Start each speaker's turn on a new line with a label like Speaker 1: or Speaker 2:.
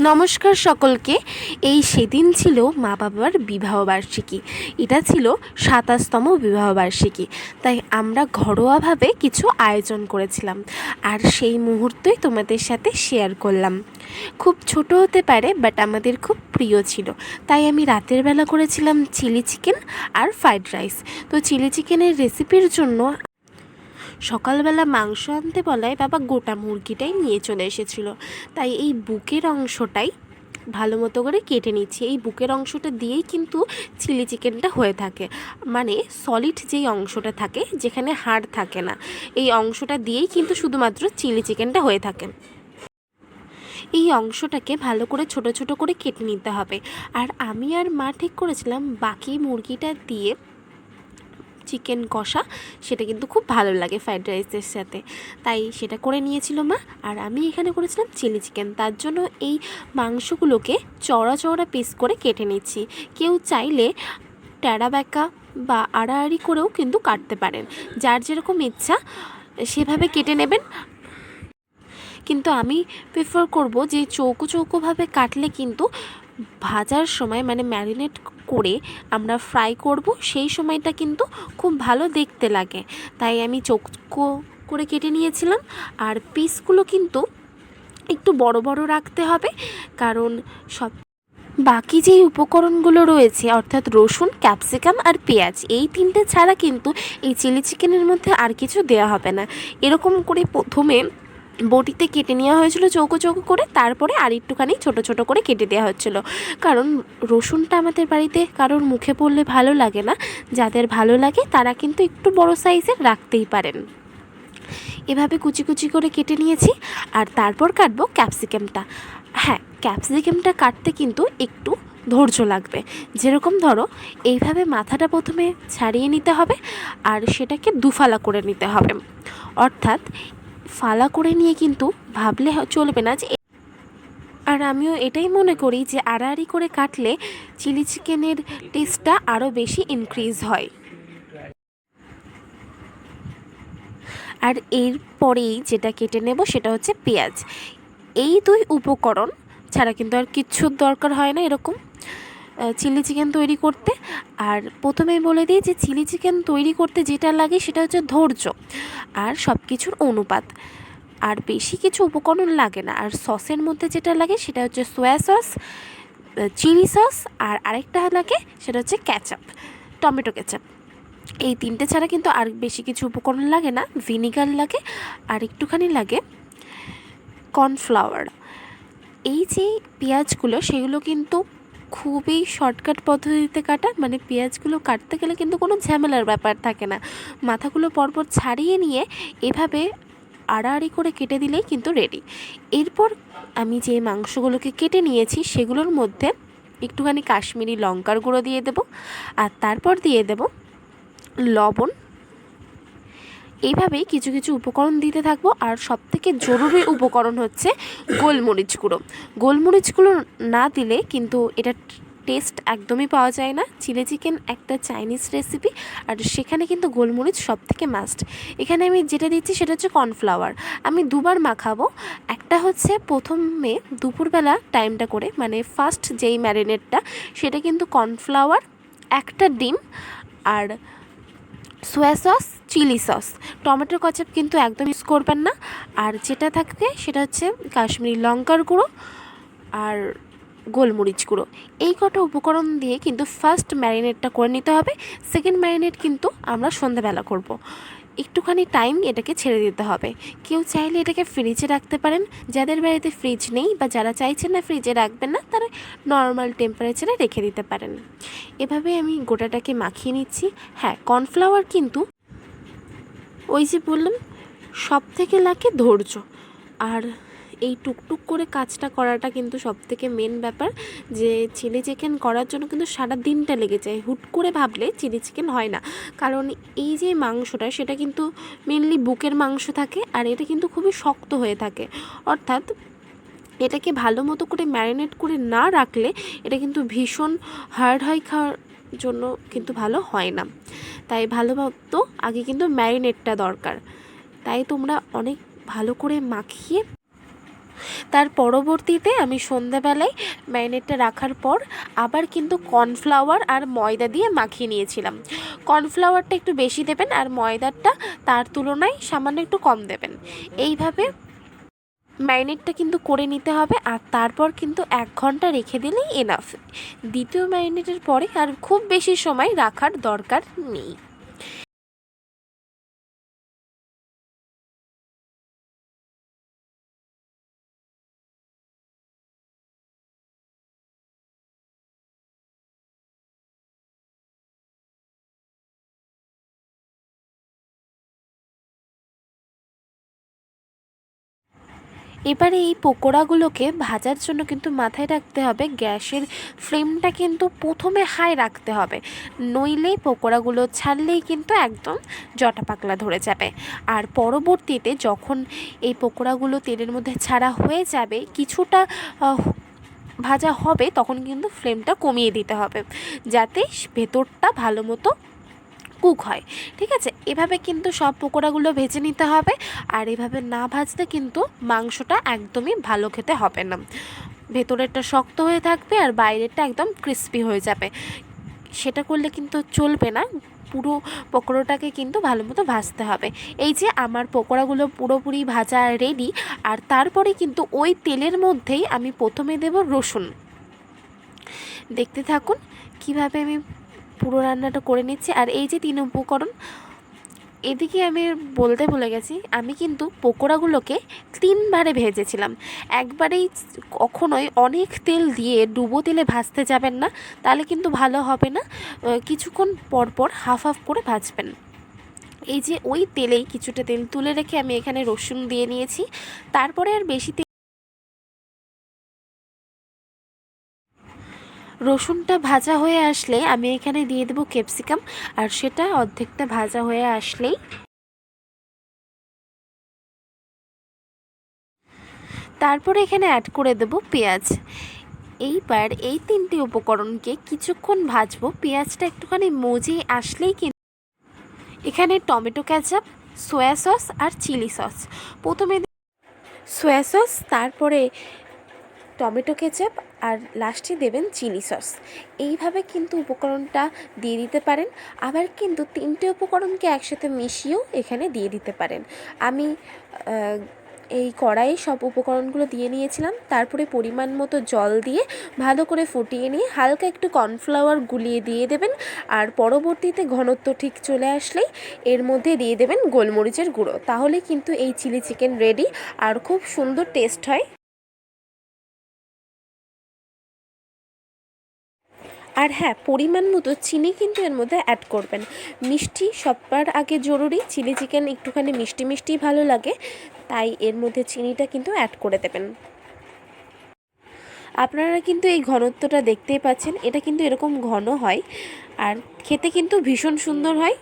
Speaker 1: নমস্কার সকলকে। এই সেদিন ছিল মা বাবার বিবাহবার্ষিকী এটা ছিল সাতাশতম বিবাহবার্ষিকী তাই আমরা ঘরোয়াভাবে কিছু আয়োজন করেছিলাম। আর সেই মুহূর্তই তোমাদের সাথে শেয়ার করলাম। খুব ছোট হতে পারে বাট আমাদের খুব প্রিয় ছিল। তাই আমি রাতের বেলা করেছিলাম চিলি চিকেন আর ফ্রাইড রাইস তো চিলি চিকেনের রেসিপির জন্য সকালবেলা মাংস আনতে বলায় বাবা গোটা মুরগিটাই নিয়ে চলে এসেছিল। তাই এই বুকের অংশটাই ভালো মতো করে কেটে নিচ্ছি। এই বুকের অংশটা দিয়েই কিন্তু চিলি চিকেনটা হয়ে থাকে। মানে সলিড যেই অংশটা থাকে, যেখানে হাড় থাকে না, এই অংশটা দিয়েই কিন্তু শুধুমাত্র চিলি চিকেনটা হয়ে থাকে। এই অংশটাকে ভালো করে ছোট ছোট করে কেটে নিতে হবে। আর আমি আর মা ঠিক করেছিলাম বাকি মুরগিটা দিয়ে চিকেন কষা, সেটা কিন্তু খুব ভালো লাগে ফ্রাইড রাইসের সাথে। তাই সেটা করে নিয়েছিল মা, আর আমি এখানে করেছিলাম চিলি চিকেন। তার জন্য এই মাংসগুলোকে চড়া চড়া পিস করে কেটে নিচ্ছি। কেউ চাইলে ট্যাড়া ব্যাকা বা আড়াআড়ি করেও কিন্তু কাটতে পারেন। যার যেরকম ইচ্ছা, সেভাবে কেটে নেবেন। কিন্তু আমি প্রেফার করব যে চৌকো চৌকোভাবে কাটলে কিন্তু ভাজার সময় মানে ম্যারিনেট করে আমরা ফ্রাই করব, সেই সময়টা কিন্তু খুব ভালো দেখতে লাগে। তাই আমি চৌকো করে কেটে নিয়েছিলাম। আর পিসগুলো কিন্তু একটু বড় বড় রাখতে হবে, কারণ সব বাকি যেই উপকরণগুলো রয়েছে, অর্থাৎ রসুন, ক্যাপসিকাম আর পেঁয়াজ, এই তিনটে ছাড়া কিন্তু এই চিলি চিকেনের মধ্যে আর কিছু দেওয়া হবে না। এরকম করে প্রথমে বটিতে কেটে নেওয়া হয়েছিল চৌকো চৌকো করে, তারপরে আর একটুখানি ছোটো ছোটো করে কেটে দেওয়া হচ্ছিল। কারণ রসুনটা আমাদের বাড়িতে কারোর মুখে পড়লে ভালো লাগে না। যাদের ভালো লাগে তারা কিন্তু একটু বড় সাইজের রাখতেই পারেন। এভাবে কুচি কুচি করে কেটে নিয়েছি আর তারপর কাটবো ক্যাপসিকামটা। হ্যাঁ ক্যাপসিকামটা কাটতে কিন্তু একটু ধৈর্য লাগবে। যেরকম ধরো, এইভাবে মাথাটা প্রথমে ছাড়িয়ে নিতে হবে আর সেটাকে দুফালা করে নিতে হবে। অর্থাৎ ফালা করে নিয়ে কিন্তু ভাবলে চলবে না যে আর আমিও এটাই মনে করি যে আড়াআড়ি করে কাটলে চিলি চিকেনের টেস্টটা আরও বেশি ইনক্রিজ হয়। আর এরপরেই যেটা কেটে নেব সেটা হচ্ছে পেঁয়াজ। এই দুই উপকরণ ছাড়া কিন্তু আর কিচ্ছুর দরকার হয় না এরকম। চিলি চিকেন তৈরি করতে। আর প্রথমেই বলে দিই যে চিলি চিকেন তৈরি করতে যেটা লাগে সেটা হচ্ছে ধৈর্য আর সব কিছুর অনুপাত। আর বেশি কিছু উপকরণ লাগে না। আর সসের মধ্যে যেটা লাগে সেটা হচ্ছে সোয়া সস চিলি সস আর আরেকটা লাগে সেটা হচ্ছে ক্যাচাপ, টমেটো ক্যাচাপ। এই তিনটে ছাড়া কিন্তু আর বেশি কিছু উপকরণ লাগে না। ভিনিগার লাগে আর একটুখানি লাগে কর্নফ্লাওয়ার। এই যে পেঁয়াজগুলো, সেগুলো কিন্তু খুবই শর্টকাট পদ্ধতিতে কাটা মানে পেঁয়াজগুলো কাটতে গেলে কিন্তু কোনো ঝামেলার ব্যাপার থাকে না। মাথাগুলো পরপর ছাড়িয়ে নিয়ে এভাবে আড়াআড়ি করে কেটে দিলেই কিন্তু রেডি এরপর আমি যে মাংসগুলোকে কেটে নিয়েছি, সেগুলোর মধ্যে একটুখানি কাশ্মীরি লঙ্কার গুঁড়ো দিয়ে দেব। আর তারপর দিয়ে দেব লবণ এইভাবেই কিছু কিছু উপকরণ দিতে থাকব। আর সবথেকে জরুরি উপকরণ হচ্ছে গোলমরিচ গুঁড়ো। গোলমরিচ গুঁড়ো না দিলে কিন্তু এটা টেস্ট একদমই পাওয়া যায় না। চিলি চিকেন একটা চাইনিজ রেসিপি, আর সেখানে কিন্তু গোলমরিচ সব থেকে মাস্ট এখানে আমি যেটা দিচ্ছি সেটা হচ্ছে কর্নফ্লাওয়ার। আমি দুবার মাখাবো। একটা হচ্ছে প্রথমে দুপুরবেলা টাইমটা করে মানে ফার্স্ট যেই ম্যারিনেটটা, সেটা কিন্তু কর্নফ্লাওয়ার, একটা ডিম, আর সোয়া সস চিলি সস। টমেটোর কচাপ কিন্তু একদম ইউজ করবেন না। আর যেটা থাকবে সেটা হচ্ছে কাশ্মীরি লঙ্কার গুঁড়ো আর গোলমরিচ গুঁড়ো। এই কটা উপকরণ দিয়ে কিন্তু ফার্স্ট ম্যারিনেটটা করে নিতে হবে। সেকেন্ড ম্যারিনেট কিন্তু আমরা সন্ধ্যাবেলা করব। একটুখানি টাইম এটাকে ছেড়ে দিতে হবে। কেউ চাইলে এটাকে ফ্রিজে রাখতে পারেন। যাদের বাড়িতে ফ্রিজ নেই বা যারা চাইছেন না ফ্রিজে রাখবেন না, তারা নর্মাল টেম্পারেচারে রেখে দিতে পারেন। এভাবে আমি গোটাটাকে মাখিয়ে নিচ্ছি। হ্যাঁ কর্নফ্লাওয়ার কিন্তু ওই যে বললাম সব থেকে লাগে ধৈর্য। আর এই টুকটুক করে কাজটা করাটা কিন্তু সব থেকে মেন ব্যাপার, যে চিলি চিকেন করার জন্য কিন্তু সারা দিনটা লেগে যায়। হুট করে ভাবলে চিলি চিকেন হয় না। কারণ এই যে মাংসটা, সেটা কিন্তু মেনলি বুকের মাংস থাকে আর এটা কিন্তু খুবই শক্ত হয়ে থাকে। অর্থাৎ এটাকে ভালো মতো করে ম্যারিনেট করে না রাখলে এটা কিন্তু ভীষণ হার্ড হয় খাওয়ার জন্য কিন্তু ভালো হয় না। তাই ভালো মতো আগে কিন্তু ম্যারিনেটটা দরকার। তাই তোমরা অনেক ভালো করে মাখিয়ে তার পরবর্তীতে আমি সন্ধ্যাবেলায় ম্যারিনেটটা রাখার পর আবার কিন্তু কর্নফ্লাওয়ার আর ময়দা দিয়ে মাখিয়ে নিয়েছিলাম। কর্নফ্লাওয়ারটা একটু বেশি দেবেন আর ময়দাটা তার তুলনায় সামান্য একটু কম দেবেন। এইভাবে ম্যারিনেটটা কিন্তু করে নিতে হবে আর তারপর কিন্তু এক ঘণ্টা রেখে দিলেই এনাফ দ্বিতীয় ম্যারিনেটের পরে আর খুব বেশি সময় রাখার দরকার নেই। এবারে এই পকোড়াগুলোকে ভাজার জন্য কিন্তু মাথায় রাখতে হবে, গ্যাসের ফ্লেমটা কিন্তু প্রথমে হাই রাখতে হবে। নইলে পকোড়াগুলো ছাড়লেই কিন্তু একদম জটা পাকলা ধরে যাবে। আর পরবর্তীতে যখন এই পকোড়াগুলো তেলের মধ্যে ছাড়া হয়ে যাবে, কিছুটা ভাজা হবে, তখন কিন্তু ফ্লেমটা কমিয়ে দিতে হবে। যাতে ভেতরটা ভালো মতো কুক হয়। ঠিক আছে? এভাবে কিন্তু সব পকোড়াগুলো ভেজে নিতে হবে। আর এভাবে না ভাজতে কিন্তু মাংসটা একদমই ভালো খেতে হবে না। ভেতরেরটা শক্ত হয়ে থাকবে আর বাইরেরটা একদম ক্রিস্পি হয়ে যাবে। সেটা করলে কিন্তু চলবে না। পুরো পকোড়াটাকে কিন্তু ভালো মতো ভাজতে হবে। এই যে আমার পকোড়াগুলো পুরোপুরি ভাজা রেডি আর তারপরে কিন্তু ওই তেলের মধ্যেই আমি প্রথমে দেব রসুন। দেখতে থাকুন কীভাবে আমি পুরো রান্নাটা করে নিচ্ছি। আর এই যে তিন উপকরণ, এদিকে আমি বলতে ভুলে গেছি, আমি কিন্তু পকোড়াগুলোকে তিনবারে ভেজেছিলাম। একবারেই কখনোই অনেক তেল দিয়ে ডুবো তেলে ভাজতে যাবেন না, তাহলে কিন্তু ভালো হবে না। কিছুক্ষণ পর পর হাফ হাফ করে ভাজবেন। এই যে ওই তেলেই কিছুটা তেল তুলে রেখে আমি এখানে রসুন দিয়ে নিয়েছি। তারপরে আর বেশি রসুনটা ভাজা হয়ে আসলে আমি এখানে দিয়ে দেবো ক্যাপসিকাম, আর সেটা অর্ধেকটা ভাজা হয়ে আসলেই তারপরে এখানে অ্যাড করে দেবো পেঁয়াজ। এইবার এই তিনটি উপকরণকে কিছুক্ষণ ভাজবো, পেঁয়াজটা একটুখানি মজে আসলেই কিন্তু এখানে টমেটো ক্যাচাপ সয়া সস আর চিলি সস। প্রথমে সয়া সস, তারপরে টমেটো কেচাপ আর লাস্টে দেবেন চিলি সস। এইভাবে কিন্তু উপকরণটা দিয়ে দিতে পারেন। আবার কিন্তু তিনটে উপকরণকে একসাথে মিশিয়েও এখানে দিয়ে দিতে পারেন। আমি এই কড়াইয়ে সব উপকরণগুলো দিয়ে নিয়েছিলাম। তারপরে পরিমাণ মতো জল দিয়ে ভালো করে ফুটিয়ে নিয়ে হালকা একটু কর্নফ্লাওয়ার গুলিয়ে দিয়ে দেবেন। আর পরবর্তীতে ঘনত্ব ঠিক চলে আসলেই এর মধ্যে দিয়ে দেবেন গোলমরিচের গুঁড়ো। তাহলে কিন্তু এই চিলি চিকেন রেডি আর খুব সুন্দর টেস্ট হয়। আর হ্যাঁ পরিমাণ মতো চিনি কিন্তু এর মধ্যে অ্যাড করবেন। মিষ্টি সবার আগে জরুরি, চিলি চিকেন একটুখানি মিষ্টি মিষ্টি ভালো লাগে, তাই এর মধ্যে চিনিটা কিন্তু অ্যাড করে দেবেন। আপনারা কিন্তু এই ঘনত্বটা দেখতেই পাচ্ছেন, এটা কিন্তু এরকম ঘন হয়, আর খেতে কিন্তু ভীষণ সুন্দর হয়।